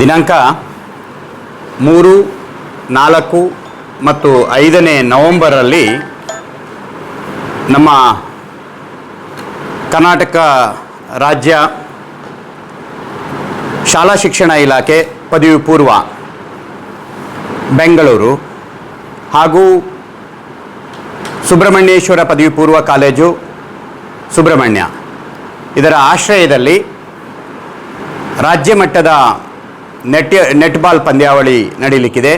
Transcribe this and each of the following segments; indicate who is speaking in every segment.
Speaker 1: ದಿನಾಂಕ ಮೂರು, ನಾಲ್ಕು ಮತ್ತು ಐದನೇ ನವೆಂಬರಲ್ಲಿ ನಮ್ಮ ಕರ್ನಾಟಕ ರಾಜ್ಯ ಶಾಲಾ ಶಿಕ್ಷಣ ಇಲಾಖೆ ಪದವಿ ಪೂರ್ವ ಬೆಂಗಳೂರು ಹಾಗೂ ಸುಬ್ರಹ್ಮಣ್ಯೇಶ್ವರ ಪದವಿ ಪೂರ್ವ ಕಾಲೇಜು ಸುಬ್ರಹ್ಮಣ್ಯ. ಇದರ ಆಶ್ರಯದಲ್ಲಿ ರಾಜ್ಯ ಮಟ್ಟದ ನೆಟ್ ನೆಟ್ಬಾಲ್ ಪಂದ್ಯಾವಳಿ ನಡೀಲಿಕ್ಕಿದೆ.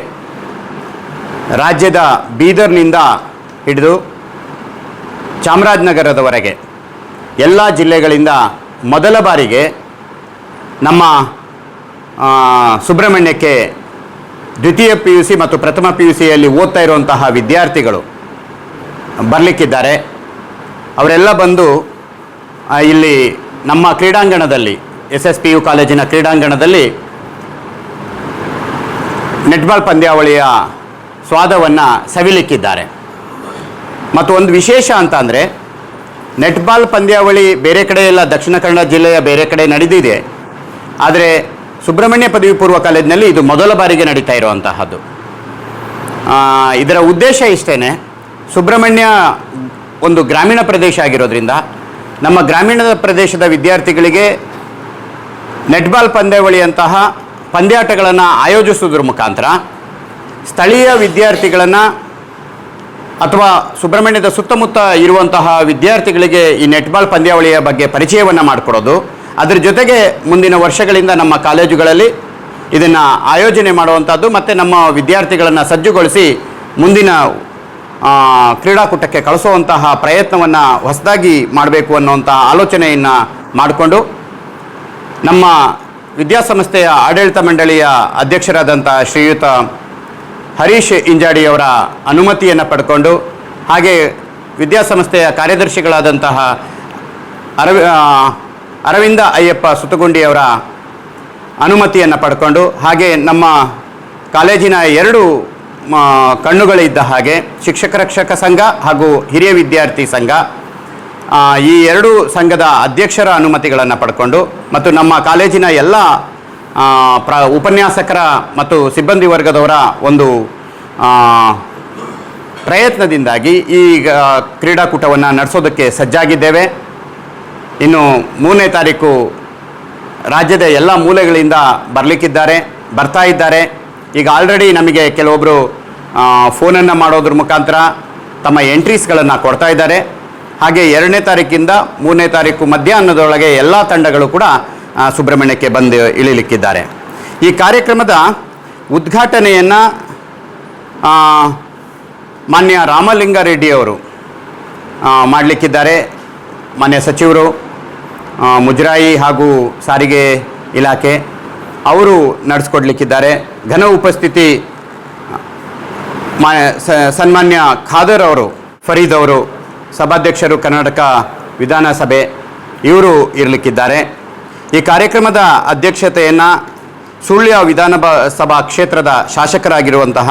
Speaker 1: ರಾಜ್ಯದ ಬೀದರ್ನಿಂದ ಹಿಡಿದು ಚಾಮರಾಜನಗರದವರೆಗೆ ಎಲ್ಲ ಜಿಲ್ಲೆಗಳಿಂದ ಮೊದಲ ಬಾರಿಗೆ ನಮ್ಮ ಸುಬ್ರಹ್ಮಣ್ಯಕ್ಕೆ ದ್ವಿತೀಯ ಪಿ ಯು ಸಿ ಮತ್ತು ಪ್ರಥಮ ಪಿ ಯು ಸಿಯಲ್ಲಿ ಓದ್ತಾ ಇರುವಂತಹ ವಿದ್ಯಾರ್ಥಿಗಳು ಬರಲಿಕ್ಕಿದ್ದಾರೆ. ಅವರೆಲ್ಲ ಬಂದು ಇಲ್ಲಿ ನಮ್ಮ ಕ್ರೀಡಾಂಗಣದಲ್ಲಿ, ಎಸ್ ಎಸ್ ಪಿ ಯು ಕಾಲೇಜಿನ ಕ್ರೀಡಾಂಗಣದಲ್ಲಿ ನೆಟ್ಬಾಲ್ ಪಂದ್ಯಾವಳಿಯ ಸ್ವಾದವನ್ನು ಸವಿಲಿಕ್ಕಿದ್ದಾರೆ. ಮತ್ತು ಒಂದು ವಿಶೇಷ ಅಂತ ಅಂದರೆ ನೆಟ್ಬಾಲ್ ಪಂದ್ಯಾವಳಿ ಬೇರೆ ಕಡೆ ಎಲ್ಲ ದಕ್ಷಿಣ ಕನ್ನಡ ಜಿಲ್ಲೆಯ ಬೇರೆ ಕಡೆ ನಡೆದಿದೆ. ಆದರೆ ಸುಬ್ರಹ್ಮಣ್ಯ ಪದವಿ ಪೂರ್ವ ಕಾಲೇಜಿನಲ್ಲಿ ಇದು ಮೊದಲ ಬಾರಿಗೆ ನಡೀತಾ ಇರುವಂತಹದ್ದು. ಇದರ ಉದ್ದೇಶ ಇಷ್ಟೇ ಸುಬ್ರಹ್ಮಣ್ಯ ಒಂದು ಗ್ರಾಮೀಣ ಪ್ರದೇಶ ಆಗಿರೋದ್ರಿಂದ ನಮ್ಮ ಗ್ರಾಮೀಣದ ಪ್ರದೇಶದ ವಿದ್ಯಾರ್ಥಿಗಳಿಗೆ ನೆಟ್ಬಾಲ್ ಪಂದ್ಯಾವಳಿಯಂತಹ ಪಂದ್ಯಾಟಗಳನ್ನು ಆಯೋಜಿಸುವುದರ ಮುಖಾಂತರ ಸ್ಥಳೀಯ ವಿದ್ಯಾರ್ಥಿಗಳನ್ನು ಅಥವಾ ಸುಬ್ರಹ್ಮಣ್ಯದ ಸುತ್ತಮುತ್ತ ಇರುವಂತಹ ವಿದ್ಯಾರ್ಥಿಗಳಿಗೆ ಈ ನೆಟ್ಬಾಲ್ ಪಂದ್ಯಾವಳಿಯ ಬಗ್ಗೆ ಪರಿಚಯವನ್ನು ಮಾಡಿಕೊಡೋದು. ಅದರ ಜೊತೆಗೆ ಮುಂದಿನ ವರ್ಷಗಳಿಂದ ನಮ್ಮ ಕಾಲೇಜುಗಳಲ್ಲಿ ಇದನ್ನು ಆಯೋಜನೆ ಮಾಡುವಂಥದ್ದು ಮತ್ತು ನಮ್ಮ ವಿದ್ಯಾರ್ಥಿಗಳನ್ನು ಸಜ್ಜುಗೊಳಿಸಿ ಮುಂದಿನ ಕ್ರೀಡಾಕೂಟಕ್ಕೆ ಕಳಿಸುವಂತಹ ಪ್ರಯತ್ನವನ್ನು ಹೊಸದಾಗಿ ಮಾಡಬೇಕು ಅನ್ನುವಂಥ ಆಲೋಚನೆಯನ್ನು ಮಾಡಿಕೊಂಡು ನಮ್ಮ ವಿದ್ಯಾಸಂಸ್ಥೆಯ ಆಡಳಿತ ಮಂಡಳಿಯ ಅಧ್ಯಕ್ಷರಾದಂಥ ಶ್ರೀಯುತ ಹರೀಶ್ ಇಂಜಾಡಿಯವರ ಅನುಮತಿಯನ್ನು ಪಡ್ಕೊಂಡು, ಹಾಗೆ ವಿದ್ಯಾಸಂಸ್ಥೆಯ ಕಾರ್ಯದರ್ಶಿಗಳಾದಂತಹ ಅರವಿ ಅರವಿಂದ ಅಯ್ಯಪ್ಪ ಸುತಗುಂಡಿಯವರ ಅನುಮತಿಯನ್ನು ಪಡ್ಕೊಂಡು, ಹಾಗೆ ನಮ್ಮ ಕಾಲೇಜಿನ ಎರಡು ಕಣ್ಣುಗಳಿದ್ದ ಹಾಗೆ ಶಿಕ್ಷಕ ರಕ್ಷಕ ಸಂಘ ಹಾಗೂ ಹಿರಿಯ ವಿದ್ಯಾರ್ಥಿ ಸಂಘ ಈ ಎರಡು ಸಂಘದ ಅಧ್ಯಕ್ಷರ ಅನುಮತಿಗಳನ್ನು ಪಡ್ಕೊಂಡು ಮತ್ತು ನಮ್ಮ ಕಾಲೇಜಿನ ಎಲ್ಲ ಪ್ರ, ಉಪನ್ಯಾಸಕರ ಮತ್ತು ಸಿಬ್ಬಂದಿ ವರ್ಗದವರ ಒಂದು ಪ್ರಯತ್ನದಿಂದಾಗಿ ಈ ಕ್ರೀಡಾಕೂಟವನ್ನು ನಡೆಸೋದಕ್ಕೆ ಸಜ್ಜಾಗಿದ್ದೇವೆ. ಇನ್ನು ಮೂರನೇ ತಾರೀಕು ರಾಜ್ಯದ ಎಲ್ಲ ಮೂಲೆಗಳಿಂದ ಬರಲಿಕ್ಕಿದ್ದಾರೆ, ಬರ್ತಾ ಇದ್ದಾರೆ. ಈಗ ಆಲ್ರೆಡಿ ನಮಗೆ ಕೆಲವೊಬ್ಬರು ಫೋನನ್ನು ಮಾಡೋದ್ರ ಮುಖಾಂತರ ತಮ್ಮ ಎಂಟ್ರೀಸ್ಗಳನ್ನು ಕೊಡ್ತಾ ಇದ್ದಾರೆ. ಹಾಗೆ ಎರಡನೇ ತಾರೀಕಿಂದ ಮೂರನೇ ತಾರೀಕು ಮಧ್ಯಾಹ್ನದೊಳಗೆ ಎಲ್ಲ ತಂಡಗಳು ಕೂಡ ಸುಬ್ರಹ್ಮಣ್ಯಕ್ಕೆ ಬಂದು ಇಳಿಲಿಕ್ಕಿದ್ದಾರೆ. ಈ ಕಾರ್ಯಕ್ರಮದ ಉದ್ಘಾಟನೆಯನ್ನು ಮಾನ್ಯ ರಾಮಲಿಂಗಾರೆಡ್ಡಿಯವರು ಮಾಡಲಿಕ್ಕಿದ್ದಾರೆ. ಮಾನ್ಯ ಸಚಿವರು ಮುಜರಾಯಿ ಹಾಗೂ ಸಾರಿಗೆ ಇಲಾಖೆ, ಅವರು ನಡೆಸ್ಕೊಡ್ಲಿಕ್ಕಿದ್ದಾರೆ. ಘನ ಉಪಸ್ಥಿತಿ ಮಾ ಸನ್ಮಾನ್ಯ ಖಾದರ್ ಅವರು, ಫರೀದ್ ಅವರು ಸಭಾಧ್ಯಕ್ಷರು ಕರ್ನಾಟಕ ವಿಧಾನಸಭೆ ಇವರು ಇರಲಿಕ್ಕಿದ್ದಾರೆ. ಈ ಕಾರ್ಯಕ್ರಮದ ಅಧ್ಯಕ್ಷತೆಯನ್ನು ಸುಳ್ಯ ವಿಧಾನ ಸಭಾ ಕ್ಷೇತ್ರದ ಶಾಸಕರಾಗಿರುವಂತಹ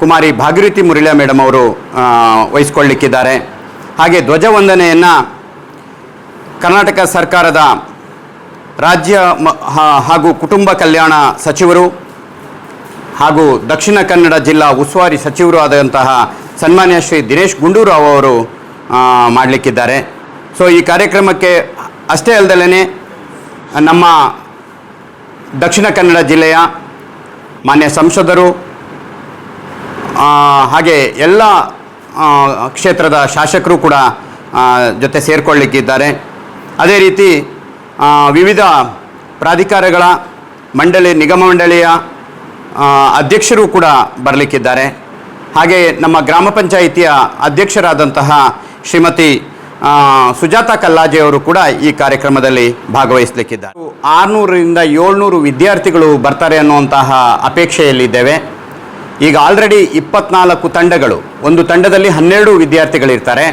Speaker 1: ಕುಮಾರಿ ಭಾಗೀರಥಿ ಮುರಳಿಯ ಮೇಡಮ್ ಅವರು ವಹಿಸ್ಕೊಳ್ಳಿಕ್ಕಿದ್ದಾರೆ. ಹಾಗೆ ಧ್ವಜವಂದನೆಯನ್ನು ಕರ್ನಾಟಕ ಸರ್ಕಾರದ ರಾಜ್ಯ ಹಾಗೂ ಕುಟುಂಬ ಕಲ್ಯಾಣ ಸಚಿವರು ಹಾಗೂ ದಕ್ಷಿಣ ಕನ್ನಡ ಜಿಲ್ಲಾ ಉಸ್ತುವಾರಿ ಸಚಿವರು ಆದಂತಹ ಸನ್ಮಾನ್ಯ ಶ್ರೀ ದಿನೇಶ್ ಗುಂಡೂರಾವ್ ಅವರು ಮಾಡಲಿಕ್ಕಿದ್ದಾರೆ. ಸೊ ಈ ಕಾರ್ಯಕ್ರಮಕ್ಕೆ ಅಷ್ಟೇ ಅಲ್ಲದಲ್ಲೇ ನಮ್ಮ ದಕ್ಷಿಣ ಕನ್ನಡ ಜಿಲ್ಲೆಯ ಮಾನ್ಯ ಸಂಸದರು ಹಾಗೆ ಎಲ್ಲ ಕ್ಷೇತ್ರದ ಶಾಸಕರು ಕೂಡ ಜೊತೆ ಸೇರಿಕೊಳ್ಳಿಕ್ಕಿದ್ದಾರೆ. ಅದೇ ರೀತಿ ವಿವಿಧ ಪ್ರಾಧಿಕಾರಗಳ ಮಂಡಳಿ, ನಿಗಮ ಮಂಡಳಿಯ ಅಧ್ಯಕ್ಷರು ಕೂಡ ಬರಲಿಕ್ಕಿದ್ದಾರೆ. ಹಾಗೆ ನಮ್ಮ ಗ್ರಾಮ ಪಂಚಾಯಿತಿಯ ಅಧ್ಯಕ್ಷರಾದಂತಹ ಶ್ರೀಮತಿ ಸುಜಾತಾ ಕಲ್ಲಾಜೆ ಅವರು ಕೂಡ ಈ ಕಾರ್ಯಕ್ರಮದಲ್ಲಿ ಭಾಗವಹಿಸಲಿಕ್ಕಿದ್ದಾರೆ. ಆರುನೂರರಿಂದ ಏಳ್ನೂರು ವಿದ್ಯಾರ್ಥಿಗಳು ಬರ್ತಾರೆ ಅನ್ನುವಂತಹ ಅಪೇಕ್ಷೆಯಲ್ಲಿದ್ದೇವೆ. ಈಗ ಆಲ್ರೆಡಿ ಇಪ್ಪತ್ನಾಲ್ಕು ತಂಡಗಳು, ಒಂದು ತಂಡದಲ್ಲಿ ಹನ್ನೆರಡು ವಿದ್ಯಾರ್ಥಿಗಳಿರ್ತಾರೆ.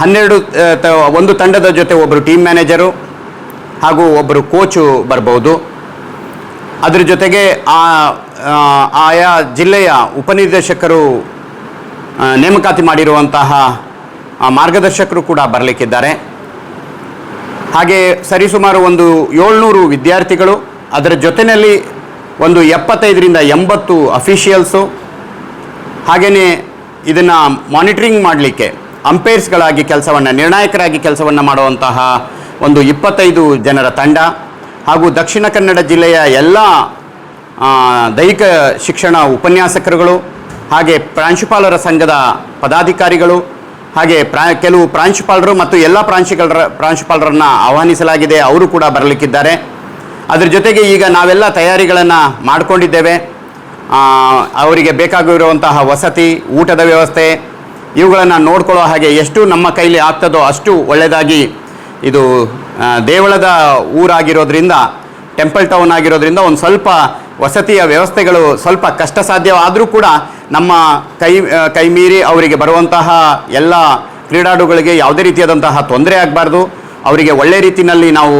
Speaker 1: ಹನ್ನೆರಡು ಒಂದು ತಂಡದ ಜೊತೆ ಒಬ್ಬರು ಟೀಮ್ ಮ್ಯಾನೇಜರು ಹಾಗೂ ಒಬ್ಬರು ಕೋಚು ಬರ್ಬೋದು. ಅದರ ಜೊತೆಗೆ ಆ ಆಯಾ ಜಿಲ್ಲೆಯ ಉಪನಿರ್ದೇಶಕರು ನೇಮಕಾತಿ ಮಾಡಿರುವಂತಹ ಮಾರ್ಗದರ್ಶಕರು ಕೂಡ ಬರಲಿಕ್ಕಿದ್ದಾರೆ. ಹಾಗೆ ಸರಿಸುಮಾರು ಒಂದು ಏಳ್ನೂರು ವಿದ್ಯಾರ್ಥಿಗಳು, ಅದರ ಜೊತೆಯಲ್ಲಿ ಒಂದು ಎಪ್ಪತ್ತೈದರಿಂದ ಎಂಬತ್ತು ಅಫಿಷಿಯಲ್ಸು, ಹಾಗೆಯೇ ಇದನ್ನು ಮಾನಿಟ್ರಿಂಗ್ ಮಾಡಲಿಕ್ಕೆ ಅಂಪೈರ್ಸ್ಗಳಾಗಿ ಕೆಲಸವನ್ನು, ನಿರ್ಣಾಯಕರಾಗಿ ಕೆಲಸವನ್ನು ಮಾಡುವಂತಹ ಒಂದು ಇಪ್ಪತ್ತೈದು ಜನರ ತಂಡ, ಹಾಗೂ ದಕ್ಷಿಣ ಕನ್ನಡ ಜಿಲ್ಲೆಯ ಎಲ್ಲ ದೈಹಿಕ ಶಿಕ್ಷಣ ಉಪನ್ಯಾಸಕರುಗಳು, ಹಾಗೆ ಪ್ರಾಂಶುಪಾಲರ ಸಂಘದ ಪದಾಧಿಕಾರಿಗಳು ಹಾಗೆ ಪ್ರಾ ಕೆಲವು ಪ್ರಾಂಶುಪಾಲರು ಮತ್ತು ಎಲ್ಲ ಪ್ರಾಂಶುಪಾಲರ, ಪ್ರಾಂಶುಪಾಲರನ್ನು ಆಹ್ವಾನಿಸಲಾಗಿದೆ. ಅವರು ಕೂಡ ಬರಲಿಕ್ಕಿದ್ದಾರೆ. ಅದರ ಜೊತೆಗೆ ಈಗ ನಾವೆಲ್ಲ ತಯಾರಿಗಳನ್ನು ಮಾಡಿಕೊಂಡಿದ್ದೇವೆ. ಅವರಿಗೆ ಬೇಕಾಗಿರುವಂತಹ ವಸತಿ, ಊಟದ ವ್ಯವಸ್ಥೆ, ಇವುಗಳನ್ನು ನೋಡ್ಕೊಳ್ಳೋ ಹಾಗೆ ಎಷ್ಟು ನಮ್ಮ ಕೈಲಿ ಆಗ್ತದೋ ಅಷ್ಟು ಒಳ್ಳೆಯದಾಗಿ ಇದು ದೇವಳದ ಊರಾಗಿರೋದ್ರಿಂದ, ಟೆಂಪಲ್ ಟೌನ್ ಆಗಿರೋದ್ರಿಂದ ಒಂದು ಸ್ವಲ್ಪ ವಸತಿಯ ವ್ಯವಸ್ಥೆಗಳು ಸ್ವಲ್ಪ ಕಷ್ಟ ಸಾಧ್ಯವಾದರೂ ಕೂಡ ನಮ್ಮ ಕೈ ಕೈಮೀರಿ ಅವರಿಗೆ ಬರುವಂತಹ ಎಲ್ಲ ಕ್ರೀಡಾಡುಗಳಿಗೆ ಯಾವುದೇ ರೀತಿಯಾದಂತಹ ತೊಂದರೆ ಆಗಬಾರ್ದು. ಅವರಿಗೆ ಒಳ್ಳೆ ರೀತಿಯಲ್ಲಿ ನಾವು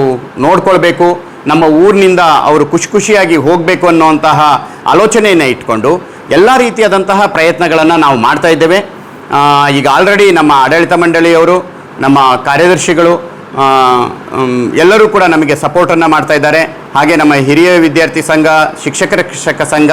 Speaker 1: ನೋಡ್ಕೊಳ್ಬೇಕು. ನಮ್ಮ ಊರಿನಿಂದ ಅವರು ಖುಷಿ ಖುಷಿಯಾಗಿ ಹೋಗಬೇಕು ಅನ್ನುವಂತಹ ಆಲೋಚನೆಯನ್ನು ಇಟ್ಕೊಂಡು ಎಲ್ಲ ರೀತಿಯಾದಂತಹ ಪ್ರಯತ್ನಗಳನ್ನು ನಾವು ಮಾಡ್ತಾ ಇದ್ದೇವೆ. ಈಗ ಆಲ್ರೆಡಿ ನಮ್ಮ ಆಡಳಿತ ಮಂಡಳಿಯವರು, ನಮ್ಮ ಕಾರ್ಯದರ್ಶಿಗಳು ಎಲ್ಲರೂ ಕೂಡ ನಮಗೆ ಸಪೋರ್ಟನ್ನು ಮಾಡ್ತಾ ಇದ್ದಾರೆ. ಹಾಗೆ ನಮ್ಮ ಹಿರಿಯ ವಿದ್ಯಾರ್ಥಿ ಸಂಘ, ಶಿಕ್ಷಕರ ರಕ್ಷಕ ಸಂಘ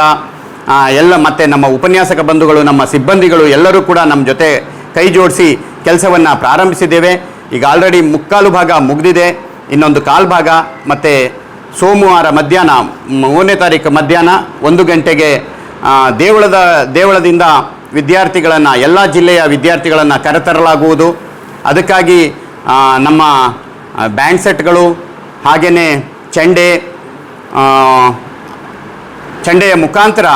Speaker 1: ಎಲ್ಲ ಮತ್ತು ನಮ್ಮ ಉಪನ್ಯಾಸಕ ಬಂಧುಗಳು, ನಮ್ಮ ಸಿಬ್ಬಂದಿಗಳು ಎಲ್ಲರೂ ಕೂಡ ನಮ್ಮ ಜೊತೆ ಕೈ ಜೋಡಿಸಿ ಕೆಲಸವನ್ನು ಪ್ರಾರಂಭಿಸಿದ್ದೇವೆ. ಈಗ ಆಲ್ರೆಡಿ ಮುಕ್ಕಾಲು ಭಾಗ ಮುಗಿದಿದೆ. ಇನ್ನೊಂದು ಕಾಲು ಭಾಗ. ಮತ್ತು ಸೋಮವಾರ ಮಧ್ಯಾಹ್ನ, ಮೂರನೇ ತಾರೀಕು ಮಧ್ಯಾಹ್ನ ಒಂದು ಗಂಟೆಗೆ ದೇವಳದ, ದೇವಳದಿಂದ ವಿದ್ಯಾರ್ಥಿಗಳನ್ನು, ಎಲ್ಲ ಜಿಲ್ಲೆಯ ವಿದ್ಯಾರ್ಥಿಗಳನ್ನು ಕರೆತರಲಾಗುವುದು. ಅದಕ್ಕಾಗಿ ನಮ್ಮ ಬ್ಯಾಂಡ್ ಸೆಟ್ಗಳು ಹಾಗೆಯೇ ಚಂಡೆ ಚಂಡೆಯ ಮುಖಾಂತರ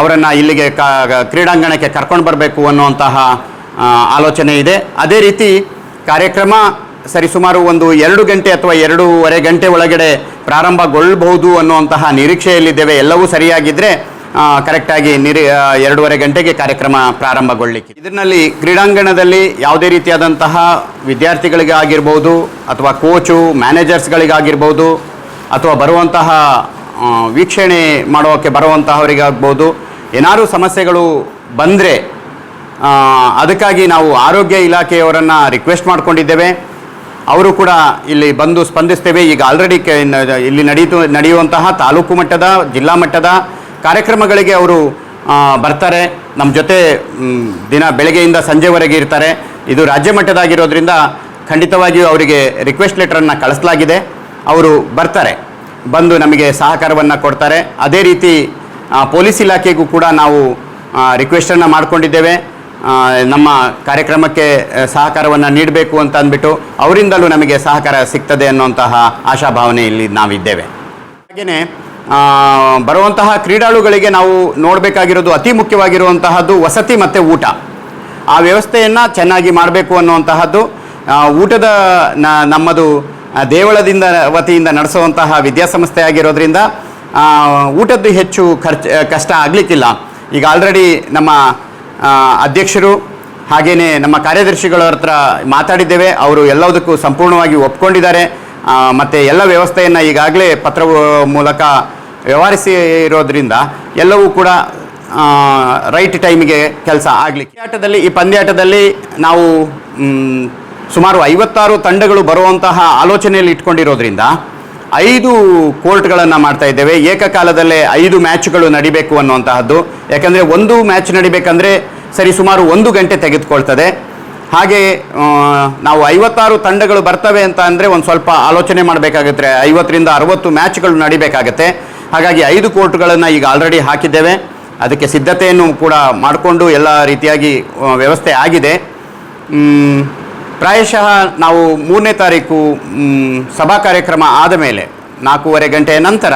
Speaker 1: ಅವರನ್ನು ಇಲ್ಲಿಗೆ ಕ ಕ್ರೀಡಾಂಗಣಕ್ಕೆ ಕರ್ಕೊಂಡು ಬರಬೇಕು ಅನ್ನುವಂತಹ ಆಲೋಚನೆ ಇದೆ. ಅದೇ ರೀತಿ ಕಾರ್ಯಕ್ರಮ ಸರಿಸುಮಾರು ಒಂದು ಎರಡು ಗಂಟೆ ಅಥವಾ ಎರಡೂವರೆ ಗಂಟೆ ಒಳಗಡೆ ಪ್ರಾರಂಭಗೊಳ್ಳಬಹುದು ಅನ್ನುವಂತಹ ನಿರೀಕ್ಷೆಯಲ್ಲಿದ್ದೇವೆ. ಎಲ್ಲವೂ ಸರಿಯಾಗಿದ್ದರೆ ಕರೆಕ್ಟಾಗಿ ನಿರಿ ಎರಡೂವರೆ ಗಂಟೆಗೆ ಕಾರ್ಯಕ್ರಮ ಪ್ರಾರಂಭಗೊಳ್ಳಲಿಕ್ಕೆ ಇದರಲ್ಲಿ ಕ್ರೀಡಾಂಗಣದಲ್ಲಿ ಯಾವುದೇ ರೀತಿಯಾದಂತಹ ವಿದ್ಯಾರ್ಥಿಗಳಿಗೆ ಆಗಿರ್ಬೋದು ಅಥವಾ ಕೋಚು ಮ್ಯಾನೇಜರ್ಸ್ಗಳಿಗಾಗಿರ್ಬೋದು ಅಥವಾ ಬರುವಂತಹ ವೀಕ್ಷಣೆ ಮಾಡೋಕ್ಕೆ ಬರುವಂತಹವರಿಗಾಗ್ಬೋದು. ಏನಾದರೂ ಸಮಸ್ಯೆಗಳು ಬಂದರೆ ಅದಕ್ಕಾಗಿ ನಾವು ಆರೋಗ್ಯ ಇಲಾಖೆಯವರನ್ನು ರಿಕ್ವೆಸ್ಟ್ ಮಾಡಿಕೊಂಡಿದ್ದೇವೆ. ಅವರು ಕೂಡ ಇಲ್ಲಿ ಬಂದು ಸ್ಪಂದಿಸ್ತೇವೆ. ಈಗ ಆಲ್ರೆಡಿ ಇಲ್ಲಿ ನಡೀತು, ನಡೆಯುವಂತಹ ತಾಲೂಕು ಮಟ್ಟದ, ಜಿಲ್ಲಾ ಮಟ್ಟದ ಕಾರ್ಯಕ್ರಮಗಳಿಗೆ ಅವರು ಬರ್ತಾರೆ. ನಮ್ಮ ಜೊತೆ ದಿನ ಬೆಳಗ್ಗೆಯಿಂದ ಸಂಜೆವರೆಗೆ ಇರ್ತಾರೆ. ಇದು ರಾಜ್ಯ ಮಟ್ಟದಾಗಿರೋದ್ರಿಂದ ಖಂಡಿತವಾಗಿಯೂ ಅವರಿಗೆ ರಿಕ್ವೆಸ್ಟ್ ಲೆಟರನ್ನು ಕಳಿಸಲಾಗಿದೆ. ಅವರು ಬರ್ತಾರೆ. ಬಂದು ನಮಗೆ ಸಹಕಾರವನ್ನು ಕೊಡ್ತಾರೆ. ಅದೇ ರೀತಿ ಪೊಲೀಸ್ ಇಲಾಖೆಗೂ ಕೂಡ ನಾವು ರಿಕ್ವೆಸ್ಟನ್ನು ಮಾಡಿಕೊಂಡಿದ್ದೇವೆ. ನಮ್ಮ ಕಾರ್ಯಕ್ರಮಕ್ಕೆ ಸಹಕಾರವನ್ನು ನೀಡಬೇಕು ಅಂತ ಅಂದ್ಬಿಟ್ಟು ಅವರಿಂದಲೂ ನಮಗೆ ಸಹಕಾರ ಸಿಗ್ತದೆ ಅನ್ನುವಂತಹ ಆಶಾಭಾವನೆ ಇಲ್ಲಿ ನಾವಿದ್ದೇವೆ. ಹಾಗೆಯೇ ಬರುವಂತಹ ಕ್ರೀಡಾಳುಗಳಿಗೆ ನಾವು ನೋಡಬೇಕಾಗಿರೋದು ಅತಿ ಮುಖ್ಯವಾಗಿರುವಂತಹದ್ದು ವಸತಿ ಮತ್ತು ಊಟ. ಆ ವ್ಯವಸ್ಥೆಯನ್ನು ಚೆನ್ನಾಗಿ ಮಾಡಬೇಕು ಅನ್ನುವಂತಹದ್ದು ಊಟದ ನಮ್ಮದು ದೇವಳದಿಂದ ವತಿಯಿಂದ ನಡೆಸುವಂತಹ ವಿದ್ಯಾಸಂಸ್ಥೆ ಆಗಿರೋದ್ರಿಂದ ಊಟದ್ದು ಹೆಚ್ಚು ಖರ್ಚು ಕಷ್ಟ ಆಗಲಿಕ್ಕಿಲ್ಲ. ಈಗ ಆಲ್ರೆಡಿ ನಮ್ಮ ಅಧ್ಯಕ್ಷರು ಹಾಗೆಯೇ ನಮ್ಮ ಕಾರ್ಯದರ್ಶಿಗಳ ಹತ್ರ ಮಾತಾಡಿದ್ದೇವೆ. ಅವರು ಎಲ್ಲದಕ್ಕೂ ಸಂಪೂರ್ಣವಾಗಿ ಒಪ್ಕೊಂಡಿದ್ದಾರೆ. ಮತ್ತು ಎಲ್ಲ ವ್ಯವಸ್ಥೆಯನ್ನು ಈಗಾಗಲೇ ಪತ್ರ ಮೂಲಕ ವ್ಯವಹರಿಸಿರೋದ್ರಿಂದ ಎಲ್ಲವೂ ಕೂಡ ರೈಟ್ ಟೈಮಿಗೆ ಕೆಲಸ ಆಗಲಿಕ್ಕೆ. ಆಟದಲ್ಲಿ, ಈ ಪಂದ್ಯಾಟದಲ್ಲಿ ನಾವು ಸುಮಾರು ಐವತ್ತಾರು ತಂಡಗಳು ಬರುವಂತಹ ಆಲೋಚನೆಯಲ್ಲಿ ಇಟ್ಕೊಂಡಿರೋದ್ರಿಂದ ಐದು ಕೋರ್ಟ್ಗಳನ್ನು ಮಾಡ್ತಾ ಇದ್ದೇವೆ. ಏಕಕಾಲದಲ್ಲೇ ಐದು ಮ್ಯಾಚ್ಗಳು ನಡಿಬೇಕು ಅನ್ನುವಂತಹದ್ದು. ಯಾಕಂದರೆ ಒಂದು ಮ್ಯಾಚ್ ನಡಿಬೇಕಂದ್ರೆ ಸರಿ ಸುಮಾರು ಒಂದು ಗಂಟೆ ತೆಗೆದುಕೊಳ್ತದೆ. ಹಾಗೆ ನಾವು ಐವತ್ತಾರು ತಂಡಗಳು ಬರ್ತವೆ ಅಂತ ಅಂದರೆ ಒಂದು ಸ್ವಲ್ಪ ಆಲೋಚನೆ ಮಾಡಬೇಕಾಗುತ್ತೆ. ಐವತ್ತರಿಂದ ಅರವತ್ತು ಮ್ಯಾಚ್ಗಳು ನಡಿಬೇಕಾಗತ್ತೆ. ಹಾಗಾಗಿ ಐದು ಕೋರ್ಟ್ಗಳನ್ನು ಈಗ ಆಲ್ರೆಡಿ ಹಾಕಿದ್ದೇವೆ. ಅದಕ್ಕೆ ಸಿದ್ಧತೆಯನ್ನು ಕೂಡ ಮಾಡಿಕೊಂಡು ಎಲ್ಲ ರೀತಿಯಾಗಿ ವ್ಯವಸ್ಥೆ ಆಗಿದೆ. ಪ್ರಾಯಶಃ ನಾವು ಮೂರನೇ ತಾರೀಕು ಸಭಾ ಕಾರ್ಯಕ್ರಮ ಆದ ಮೇಲೆ ನಾಲ್ಕೂವರೆ ಗಂಟೆಯ ನಂತರ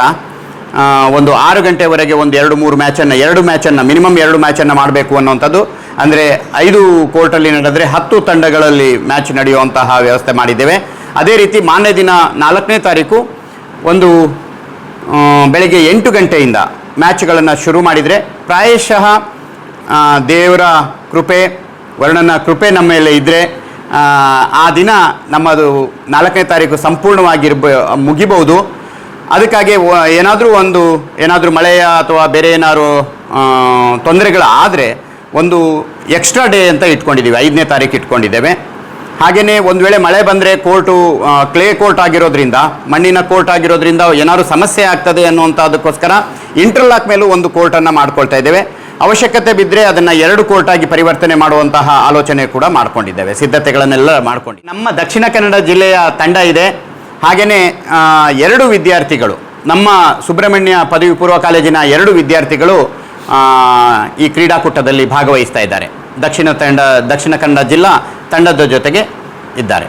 Speaker 1: ಒಂದು ಆರು ಗಂಟೆವರೆಗೆ ಒಂದು ಎರಡು ಮೂರು ಮ್ಯಾಚನ್ನು, ಎರಡು ಮ್ಯಾಚನ್ನು, ಮಿನಿಮಮ್ ಎರಡು ಮ್ಯಾಚನ್ನು ಮಾಡಬೇಕು ಅನ್ನುವಂಥದ್ದು. ಅಂದರೆ ಐದು ಕೋರ್ಟಲ್ಲಿ ನಡೆದರೆ ಹತ್ತು ತಂಡಗಳಲ್ಲಿ ಮ್ಯಾಚ್ ನಡೆಯುವಂತಹ ವ್ಯವಸ್ಥೆ ಮಾಡಿದ್ದೇವೆ. ಅದೇ ರೀತಿ ಮಾನ್ಯ ದಿನ ನಾಲ್ಕನೇ ತಾರೀಕು, ಒಂದು ಬೆಳಗ್ಗೆ ಎಂಟು ಗಂಟೆಯಿಂದ ಮ್ಯಾಚ್ಗಳನ್ನು ಶುರು ಮಾಡಿದರೆ ಪ್ರಾಯಶಃ ದೇವರ ಕೃಪೆ, ವರ್ಣನ ಕೃಪೆ ನಮ್ಮ ಮೇಲೆ ಇದ್ದರೆ ಆ ದಿನ ನಮ್ಮದು ನಾಲ್ಕನೇ ತಾರೀಕು ಸಂಪೂರ್ಣವಾಗಿರ್ಬ, ಮುಗಿಬಹುದು. ಅದಕ್ಕಾಗಿ ಏನಾದರೂ ಒಂದು, ಏನಾದರೂ ಮಳೆಯ ಅಥವಾ ಬೇರೆ ಏನಾದ್ರು ತೊಂದರೆಗಳು ಆದರೆ ಒಂದು ಎಕ್ಸ್ಟ್ರಾ ಡೇ ಅಂತ ಇಟ್ಕೊಂಡಿದ್ದೀವಿ ಐದನೇ ತಾರೀಕು ಇಟ್ಕೊಂಡಿದ್ದೇವೆ. ಹಾಗೆಯೇ ಒಂದು ವೇಳೆ ಮಳೆ ಬಂದರೆ ಕೋರ್ಟು ಕ್ಲೇ ಕೋರ್ಟ್ ಆಗಿರೋದ್ರಿಂದ, ಮಣ್ಣಿನ ಕೋರ್ಟ್ ಆಗಿರೋದ್ರಿಂದ ಏನಾದರೂ ಸಮಸ್ಯೆ ಆಗ್ತದೆ ಅನ್ನುವಂಥದಕ್ಕೋಸ್ಕರ ಇಂಟರ್ಲಾಕ್ ಮೇಲೂ ಒಂದು ಕೋರ್ಟನ್ನು ಮಾಡ್ಕೊಳ್ತಾ ಇದ್ದೇವೆ. ಅವಶ್ಯಕತೆ ಬಿದ್ದರೆ ಅದನ್ನು ಎರಡು ಕೋರ್ಟ್ ಆಗಿ ಪರಿವರ್ತನೆ ಮಾಡುವಂತಹ ಆಲೋಚನೆ ಕೂಡ ಮಾಡ್ಕೊಂಡಿದ್ದೇವೆ. ಸಿದ್ಧತೆಗಳನ್ನೆಲ್ಲ ಮಾಡ್ಕೊಂಡು. ನಮ್ಮ ದಕ್ಷಿಣ ಕನ್ನಡ ಜಿಲ್ಲೆಯ ತಂಡ ಇದೆ. ಹಾಗೆಯೇ ಎರಡು ವಿದ್ಯಾರ್ಥಿಗಳು, ನಮ್ಮ ಸುಬ್ರಹ್ಮಣ್ಯ ಪದವಿ ಪೂರ್ವ ಕಾಲೇಜಿನ ಎರಡು ವಿದ್ಯಾರ್ಥಿಗಳು ಈ ಕ್ರೀಡಾಕೂಟದಲ್ಲಿ ಭಾಗವಹಿಸ್ತಾ ಇದ್ದಾರೆ. ದಕ್ಷಿಣ ತಂಡ, ದಕ್ಷಿಣ ಕನ್ನಡ ಜಿಲ್ಲಾ ತಂಡದ ಜೊತೆಗೆ ಇದ್ದಾರೆ.